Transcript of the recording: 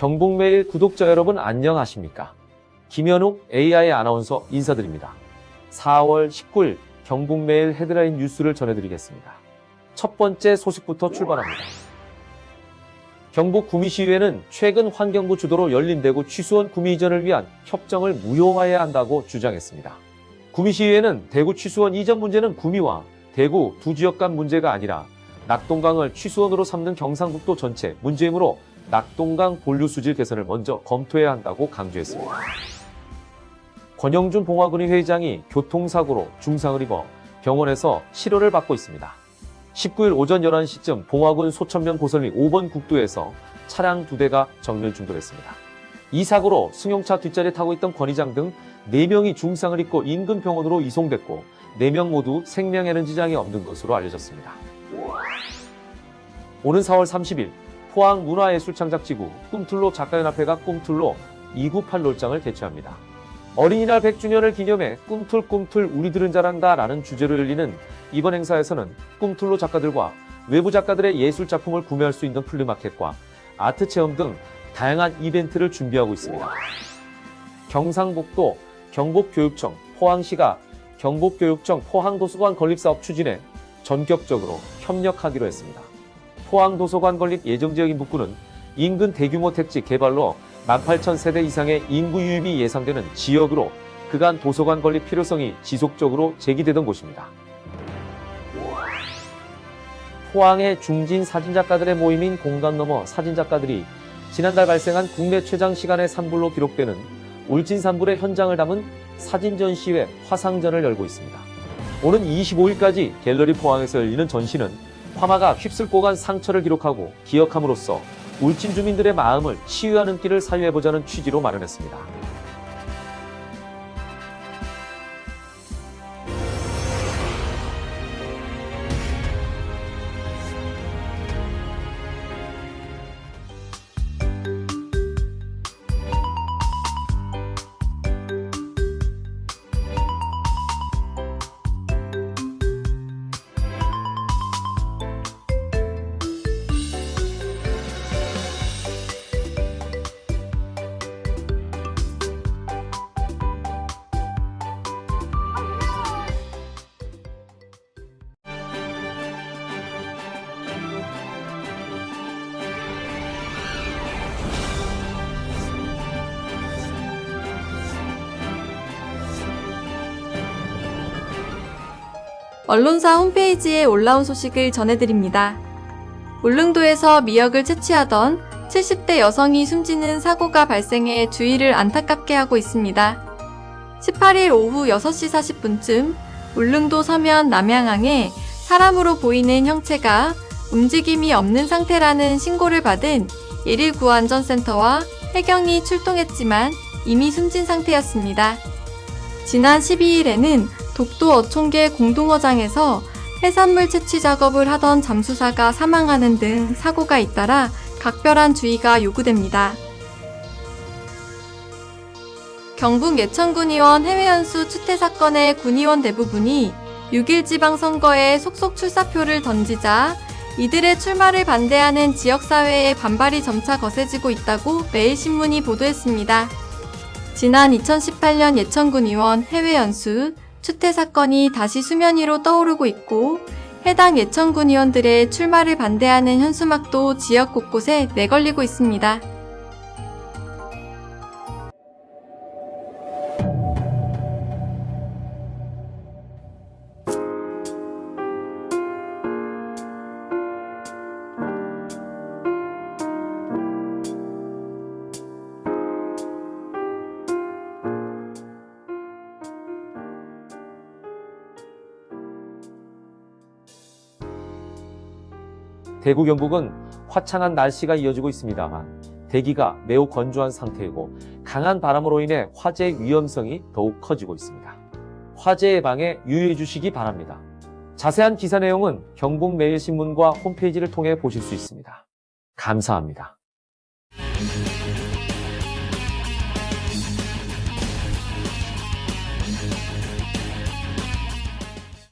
경북매일 구독자 여러분 안녕하십니까? 김현욱 AI 아나운서 인사드립니다. 4월 19일 경북매일 헤드라인 뉴스를 전해드리겠습니다. 첫 번째 소식부터 출발합니다. 경북 구미시의회는 최근 환경부 주도로 열린 대구 취수원 구미 이전을 위한 협정을 무효화해야 한다고 주장했습니다. 구미시의회는 대구 취수원 이전 문제는 구미와 대구 두 지역 간 문제가 아니라 낙동강을 취수원으로 삼는 경상북도 전체 문제이므로 낙동강 본류 수질 개선을 먼저 검토해야 한다고 강조했습니다. 권영준 봉화군의 회장이 교통사고로 중상을 입어 병원에서 치료를 받고 있습니다. 19일 오전 11시쯤 봉화군 소천면 고설리 5번 국도에서 차량 두 대가 정면 충돌했습니다. 이 사고로 승용차 뒷자리에 타고 있던 권 의장 등 4명이 중상을 입고 인근 병원으로 이송됐고 4명 모두 생명에는 지장이 없는 것으로 알려졌습니다. 오는 4월 30일 포항 문화예술창작지구 꿈틀로 작가연합회가 꿈틀로 298 롤장을 개최합니다. 어린이날 100주년을 기념해 꿈틀꿈틀 우리들은 잘한다 라는 주제로 열리는 이번 행사에서는 꿈틀로 작가들과 외부 작가들의 예술 작품을 구매할 수 있는 플리마켓과 아트 체험 등 다양한 이벤트를 준비하고 있습니다. 경상북도 경북교육청 포항시가 경북교육청 포항도서관 건립사업 추진에 전격적으로 협력하기로 했습니다. 포항도서관 건립 예정지역인 북구는 인근 대규모 택지 개발로 18,000세대 이상의 인구 유입이 예상되는 지역으로 그간 도서관 건립 필요성이 지속적으로 제기되던 곳입니다. 포항의 중진 사진작가들의 모임인 공간 너머 사진작가들이 지난달 발생한 국내 최장 시간의 산불로 기록되는 울진 산불의 현장을 담은 사진 전시회 화상전을 열고 있습니다. 오는 25일까지 갤러리 포항에서 열리는 전시는 화마가 휩쓸고 간 상처를 기록하고 기억함으로써 울진 주민들의 마음을 치유하는 길을 사유해보자는 취지로 마련했습니다. 언론사 홈페이지에 올라온 소식을 전해드립니다. 울릉도에서 미역을 채취하던 70대 여성이 숨지는 사고가 발생해 주의를 안타깝게 하고 있습니다. 18일 오후 6시 40분쯤 울릉도 서면 남양항에 사람으로 보이는 형체가 움직임이 없는 상태라는 신고를 받은 119 안전센터와 해경이 출동했지만 이미 숨진 상태였습니다. 지난 12일에는 독도 어촌계 공동어장에서 해산물 채취 작업을 하던 잠수사가 사망하는 등 사고가 잇따라 각별한 주의가 요구됩니다. 경북 예천군의원 해외연수 추태 사건의 군의원 대부분이 6일 지방선거에 속속 출사표를 던지자 이들의 출마를 반대하는 지역사회의 반발이 점차 거세지고 있다고 매일신문이 보도했습니다. 지난 2018년 예천군 의원 해외 연수 추태 사건이 다시 수면 위로 떠오르고 있고 해당 예천군 의원들의 출마를 반대하는 현수막도 지역 곳곳에 내걸리고 있습니다. 대구 경북은 화창한 날씨가 이어지고 있습니다만 대기가 매우 건조한 상태이고 강한 바람으로 인해 화재 위험성이 더욱 커지고 있습니다. 화재 예방에 유의해 주시기 바랍니다. 자세한 기사 내용은 경북매일신문과 홈페이지를 통해 보실 수 있습니다. 감사합니다.